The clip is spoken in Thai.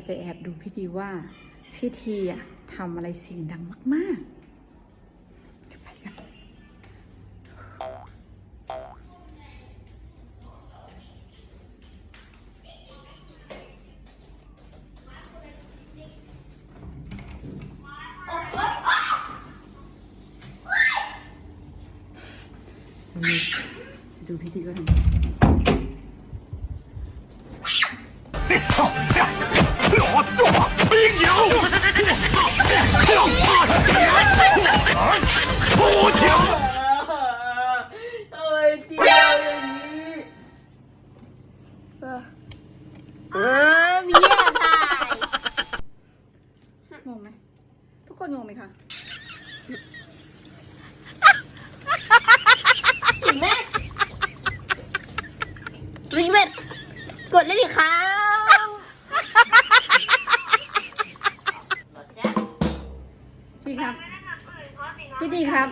จะไปแอบดูพิธีว่าพิธีอะทำอะไรเสียงดังมากๆไปกันดูพิธีก็ทำ เออมีอบถ่ายงงไหมทุกคนงงไหมคะเห็นไหมรีเวทกดเลยดิครับพี่ครับพี่ดีครับ